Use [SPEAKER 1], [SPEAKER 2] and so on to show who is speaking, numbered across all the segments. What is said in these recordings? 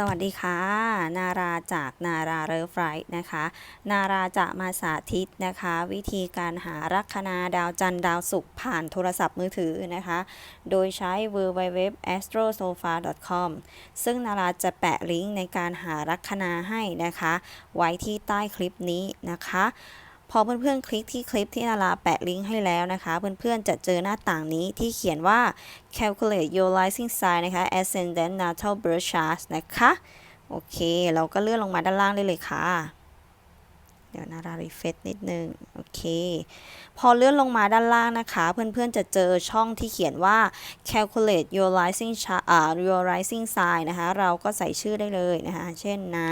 [SPEAKER 1] สวัสดีค่ะ นาราจากนาราเริฟไรท์นะคะ นาราจะมาสาธิตนะคะ วิธีการหาลัคนาดาวจันทร์ดาวศุกร์ผ่านโทรศัพท์มือถือนะคะ โดยใช้ w w w a s t r o s o f a c o m ซึ่งนาราจะแปะลิงก์ในการหาลัคนาให้นะคะ ไว้ที่ใต้คลิปนี้นะคะ พอเพื่อนๆคลิกที่คลิปที่นาราแปะลิงก์ให้แล้วนะคะ เพื่อนๆจะเจอหน้าต่างนี้ที่เขียนว่า calculate your rising sign นะคะ ascendant natal birth chart นะคะ โอเค เราก็เลื่อนลงมาด้านล่างได้เลยค่ะ เดี๋ยวนารารีเฟซนิดนึง โอเค พอเลื่อนลงมาด้านล่างนะคะ เพื่อนๆจะเจอช่องที่เขียนว่า calculate your rising chart your rising sign นะคะ เราก็ใส่ชื่อได้เลยนะคะ เช่นนา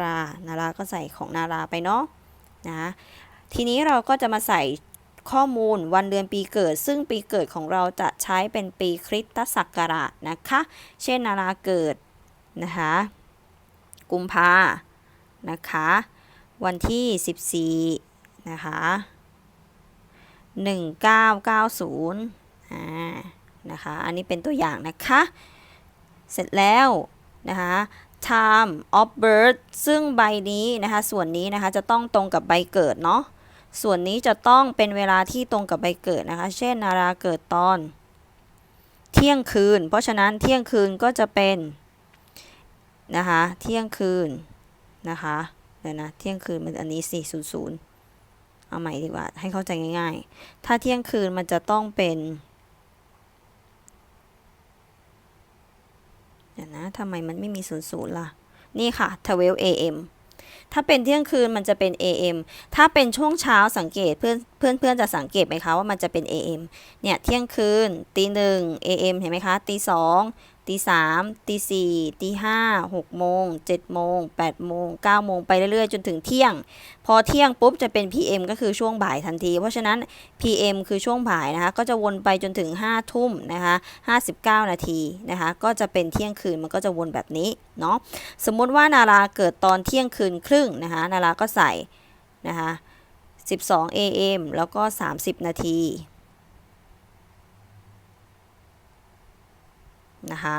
[SPEAKER 1] รา นาราก็ใส่ของนาราไปเนาะ นะทีนี้เราก็จะมาใส่ข้อมูลวันเดือนปีเกิด ซึ่งปีเกิดของเราจะใช้เป็นปีคริสตศักราชนะคะ เช่นนาราเกิดนะคะกุมภานะคะ วันที่ 14 นะคะ 1990อ่านะคะ อันนี้เป็นตัวอย่างนะคะ เสร็จแล้วนะคะ time of birth ซึ่งใบนี้นะคะ ส่วนนี้นะคะจะต้องตรงกับใบเกิดเนาะ ส่วนนี้จะต้องเป็นเวลาที่ตรงกับใบเกิดนะคะ เช่นนาราเกิดตอน เที่ยงคืน เพราะฉะนั้นเที่ยงคืนก็จะเป็นนะคะ เที่ยงคืนนะคะเดี๋ยวนะ เที่ยงคืนมันอันนี้สี่ศูนย์ศูนย์เอาใหม่ดีกว่า ให้เข้าใจง่าย ๆ ถ้าเที่ยงคืนมันจะต้องเป็น ดี๋ยวนะทำไมมันไม่มีศูนย์ศูนย์ล่ะ นี่ค่ะ 12 AM ถ้าเป็นเที่ยงคืนมันจะเป็น AM ถ้าเป็นช่วงเช้าสังเกตเพื่อนเพื่อนเพื่อนจะสังเกตไหมคะว่ามันจะเป็น AM เนี่ยเที่ยงคืนตีหนึ่ง AM เห็นไหมคะตีสอง ตีสามตีสี่ตีห้าหกโมงเจ็ดโมงแปดโมงเก้าโมงไปเรื่อยๆ จนถึงเที่ยง พอเที่ยงปุ๊บจะเป็น PM ก็คือช่วงบ่ายทันที เพราะฉะนั้น PM คือช่วงบ่ายนะคะ ก็จะวนไปจนถึง5ทุ่มนะคะ59นาทีนะคะ ก็จะเป็นเที่ยงคืนมันก็จะวนแบบนี้เนาะ สมมุติว่านาราเกิดตอนเที่ยงคืนครึ่งนะคะ นาราก็ใส่นะคะ12 AM แล้วก็ 30 นาที นะคะ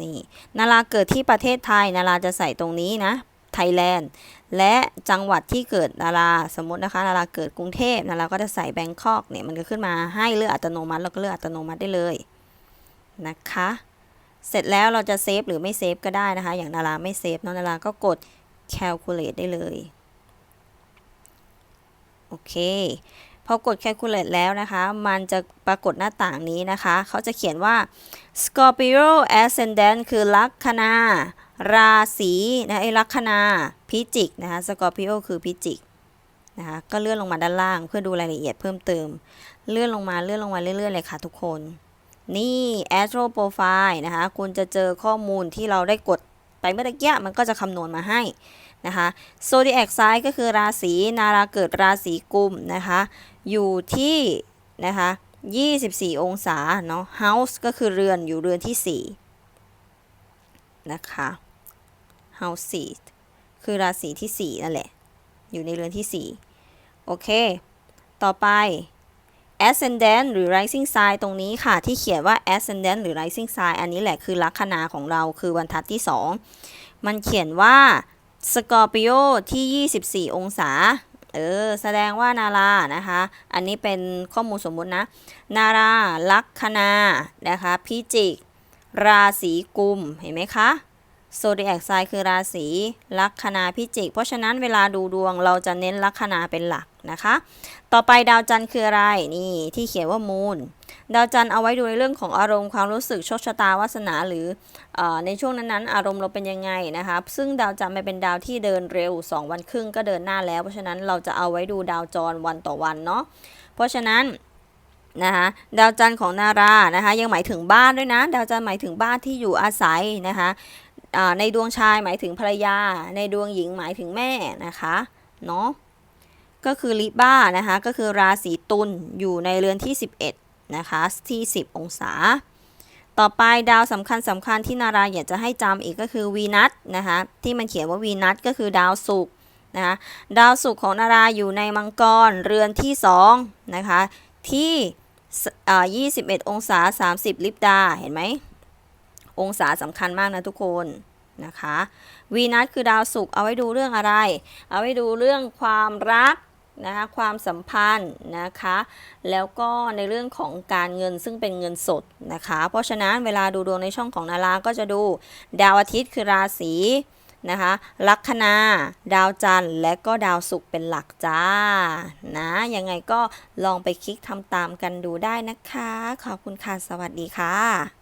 [SPEAKER 1] นี่นาราเกิดที่ประเทศไทยนาราจะใส่ตรงนี้นะไทยแลนด์และจังหวัดที่เกิดนาราสมมตินะคะนาราเกิดกรุงเทพนาราก็จะใส่แบงคอกเนี่ยมันก็ขึ้นมาให้เลือกอัตโนมัติเราก็เลือกอัตโนมัติได้เลยนะคะ เสร็จแล้วเราจะเซฟหรือไม่เซฟก็ได้นะคะ อย่างนาราไม่เซฟเนาะนาราก็กด calculate ได้เลย โอเค อกด calculate แล้วนะคะ มันจะปรากฏหน้าต่างนี้นะคะ เขาจะเขียนว่า Scorpio ascendant คือลัคนาราศีนะไอ้ลัคนาพิจิกนะคะ Scorpio คือพิจิกนะคะก็เลื่อนลงมาด้านล่างเพื่อดูรายละเอียดเพิ่มเติม เลื่อนลงมาเลื่อนลงมาเรื่อยๆเลยค่ะทุกคน นี่ Astro Profile นะคะ คุณจะเจอข้อมูลที่เราได้กด ไปเมื่อตะกี้ มันก็จะคำนวณมาให้นะคะ Zodiac Sign ก็คือราศีนาราเกิดราศีกุมนะคะ อยู่ที่นะคะ24 องศาเนาะ House ก็คือเรือนอยู่เรือนที่ 4 นะคะ House 4คือราศีที่ 4 นั่นแหละ อยู่ในเรือนที่ 4 โอเค ต่อไป ascendant หรือ rising sign ตรงนี้ค่ะ ที่เขียนว่า ascendant หรือ rising sign อันนี้แหละคือลัคนาของเราคือบรรทัดที่ 2 มันเขียนว่า Scorpio ที่ 24 องศา เออ แสดงว่านารานะคะ อันนี้เป็นข้อมูลสมมุตินะ นาราลัคนานะคะ พิจิก ราศีกุม เห็นไหมคะ โซเดียกไซคือราศีลัคนาพิจิก เพราะฉะนั้นเวลาดูดวงเราจะเน้นลัคนาเป็นหลักนะคะ ต่อไปดาวจันทร์คืออะไรนี่ที่เขียนว่ามูนดาวจันทร์เอาไว้ดูในเรื่องของอารมณ์ความรู้สึกโชคชะตาวาสนาหรืออในช่วงนั้นๆ อารมณ์เราเป็นยังไงนะคะ ซึ่งดาวจันทร์มันเป็นดาวที่เดินเร็ว 2 วันครึ่งก็เดินหน้าแล้ว เพราะฉะนั้นเราจะเอาไว้ดูดาวจรวันต่อวันเนาะ เพราะฉะนั้นนะคะดาวจันทร์ของนารานะคะยังหมายถึงบ้านด้วยนะ ดาวจันทร์หมายถึงบ้านที่อยู่อาศัยนะคะ ในดวงชายหมายถึงภรรยา ในดวงหญิงหมายถึงแม่นะคะเนาะก็คือลิบ้านะคะก็คือราศีตุลอยู่ในเรือนที่ 11นะคะที่ 10 องศา ต่อไปดาวสำคัญสำคัญที่นาราอยากจะให้จำอีกก็คือวีนัสนะคะที่มันเขียนว่าวีนัสก็คือดาวศุกร์นะคะดาวศุกร์ของนาราอยู่ในมังกรเรือนที่2นะคะที่ 21 องศา 30 ลิบดาเห็นไหม องศาสำคัญมากนะทุกคนนะคะวีนัสคือดาวศุกร์เอาไว้ดูเรื่องอะไร เอาไว้ดูเรื่องความรักนะคะความสัมพันธ์นะคะ แล้วก็ในเรื่องของการเงินซึ่งเป็นเงินสดนะคะ เพราะฉะนั้นเวลาดูดวงในช่องของนาราก็จะดูดาวอาทิตย์คือราศีนะคะลัคนา ดาวจันทร์ และก็ดาวศุกร์เป็นหลักจ้า นะ ยังไงก็ลองไปคลิกทำตามกันดูได้นะคะ ขอบคุณค่ะ สวัสดีค่ะ